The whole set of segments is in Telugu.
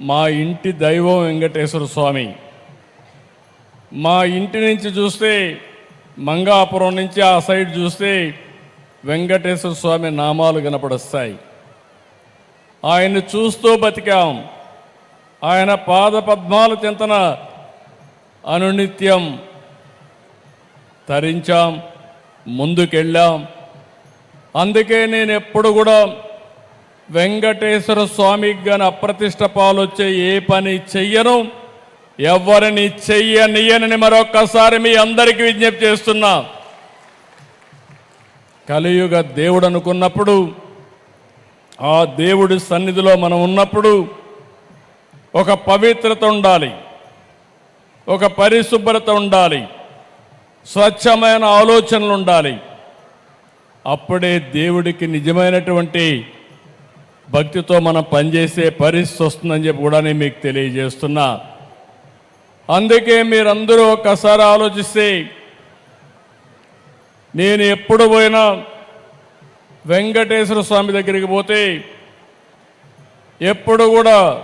మా ఇంటి దైవం వెంకటేశ్వర స్వామి. మా ఇంటి నుంచి చూస్తే మంగాపురం నుంచి ఆ సైడ్ చూస్తే వెంకటేశ్వర స్వామి నామాలు కనపడొస్తాయి. ఆయన్ని చూస్తూ బతికాం. ఆయన పాద పద్మాలు చింతన అనునిత్యం తరించాం ముందుకెళ్ళాం. అందుకే నేను ఎప్పుడు కూడా వెంకటేశ్వర స్వామికి గాని అప్రతిష్ట పాలొచ్చే ఏ పని చెయ్యను ఎవరిని చెయ్యనియనని మరొక్కసారి మీ అందరికీ విజ్ఞప్తి చేస్తున్నా. కలియుగ దేవుడు అనుకున్నప్పుడు ఆ దేవుడి సన్నిధిలో మనం ఉన్నప్పుడు ఒక పవిత్రత ఉండాలి ఒక పరిశుభ్రత ఉండాలి స్వచ్ఛమైన ఆలోచనలు ఉండాలి. అప్పుడే దేవుడికి నిజమైనటువంటి భక్తితో మనం పనిచేసే పరిస్థితి వస్తుందని చెప్పి కూడా నేను మీకు తెలియజేస్తున్నా. అందుకే మీరందరూ ఒక్కసారి ఆలోచిస్తే నేను ఎప్పుడు పోయినా వెంకటేశ్వర స్వామి దగ్గరికి పోతే ఎప్పుడు కూడా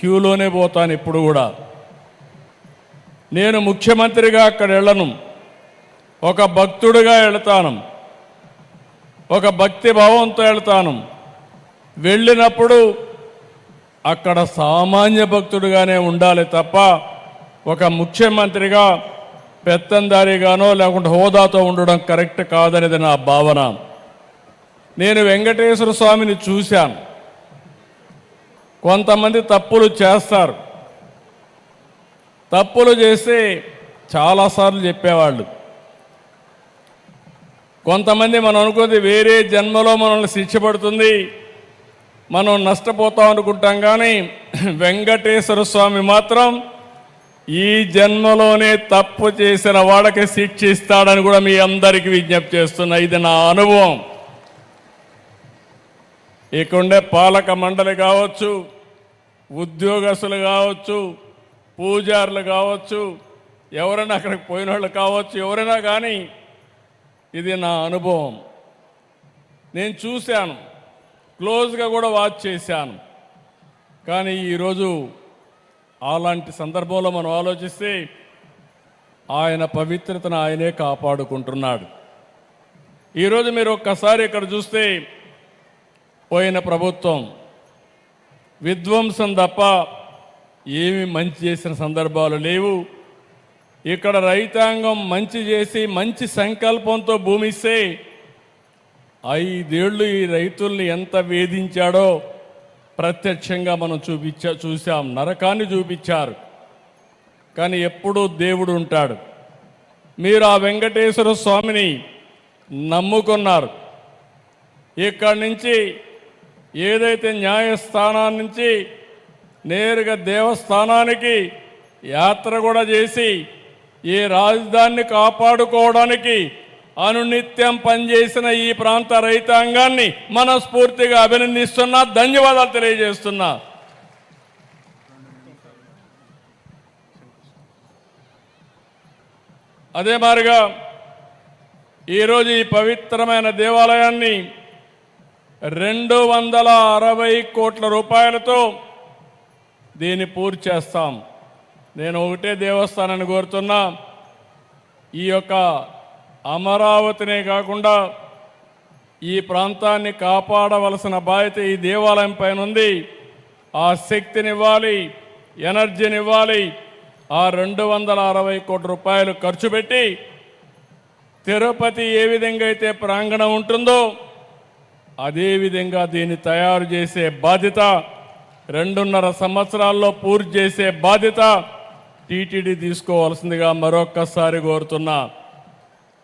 క్యూలోనే పోతాను ఇప్పుడు కూడా. నేను ముఖ్యమంత్రిగా అక్కడ వెళ్ళను. ఒక భక్తుడిగా వెళతాను. ఒక భక్తి భావంతో వెళ్తాను. వెళ్ళినప్పుడు అక్కడ సామాన్య భక్తుడుగానే ఉండాలి తప్ప ఒక ముఖ్యమంత్రిగా పెత్తందారిగానో లేకుంటే హోదాతో ఉండడం కరెక్ట్ కాదనేది నా భావన. నేను వెంకటేశ్వర స్వామిని చూశాను. కొంతమంది తప్పులు చేస్తారు. తప్పులు చేస్తే చాలాసార్లు చెప్పేవాళ్ళు. కొంతమంది మనం అనుకుంది వేరే జన్మలో మనల్ని శిక్ష పడుతుంది మనం నష్టపోతాం అనుకుంటాం కానీ వెంకటేశ్వర స్వామి మాత్రం ఈ జన్మలోనే తప్పు చేసిన వాడికి శిక్ష ఇస్తాడని కూడా మీ అందరికీ విజ్ఞప్తి చేస్తున్నా. ఇది నా అనుభవం. ఇక్కడుండే పాలక మండలి కావచ్చు ఉద్యోగస్తులు కావచ్చు పూజారులు కావచ్చు ఎవరైనా అక్కడికి పోయిన వాళ్ళు కావచ్చు ఎవరైనా కానీ ఇది నా అనుభవం. నేను చూశాను. క్లోజ్గా కూడా వాచ్ చేశాను. కానీ ఈరోజు అలాంటి సందర్భంలో మనం ఆలోచిస్తే ఆయన పవిత్రతను ఆయనే కాపాడుకుంటున్నాడు. ఈరోజు మీరు ఒక్కసారి ఇక్కడ చూస్తే పోయిన ప్రభుత్వం విధ్వంసం తప్ప ఏమి మంచి చేసిన సందర్భాలు లేవు. ఇక్కడ రైతాంగం మంచి చేసి మంచి సంకల్పంతో భూమిస్తే ఐదేళ్ళు ఈ రైతుల్ని ఎంత వేధించాడో ప్రత్యక్షంగా మనం చూపించా చూసాం నరకాన్ని చూపించారు. కానీ ఎప్పుడూ దేవుడు ఉంటాడు. మీరు ఆ వెంకటేశ్వర స్వామిని నమ్ముకున్నారు. ఇక్కడి నుంచి ఏదైతే న్యాయస్థానం నుంచి నేరుగా దేవస్థానానికి యాత్ర కూడా చేసి ఈ రాజధానిని కాపాడుకోవడానికి అనునిత్యం పనిచేసిన ఈ ప్రాంత రైతాంగాన్ని మనస్ఫూర్తిగా అభినందిస్తున్నా ధన్యవాదాలు తెలియజేస్తున్నా. అదే మారిగా ఈరోజు ఈ పవిత్రమైన దేవాలయాన్ని రెండు వందల అరవై కోట్ల రూపాయలతో దీన్ని పూర్తి చేస్తాం. నేను ఒకటే దేవస్థానాన్ని కోరుతున్నా. ఈ యొక్క అమరావతినే కాకుండా ఈ ప్రాంతాన్ని కాపాడవలసిన బాధ్యత ఈ దేవాలయం పైన ఉంది. ఆ శక్తినివ్వాలి ఎనర్జీనివ్వాలి ఆ రెండు వందల అరవై కోట్ల రూపాయలు ఖర్చు పెట్టి తిరుపతి ఏ విధంగా అయితే ప్రాంగణం ఉంటుందో అదే విధంగా దీన్ని తయారు చేసే బాధ్యత రెండున్నర సంవత్సరాల్లో పూర్తి చేసే బాధ్యత టీటీడీ తీసుకోవాల్సిందిగా మరొక్కసారి కోరుతున్నా.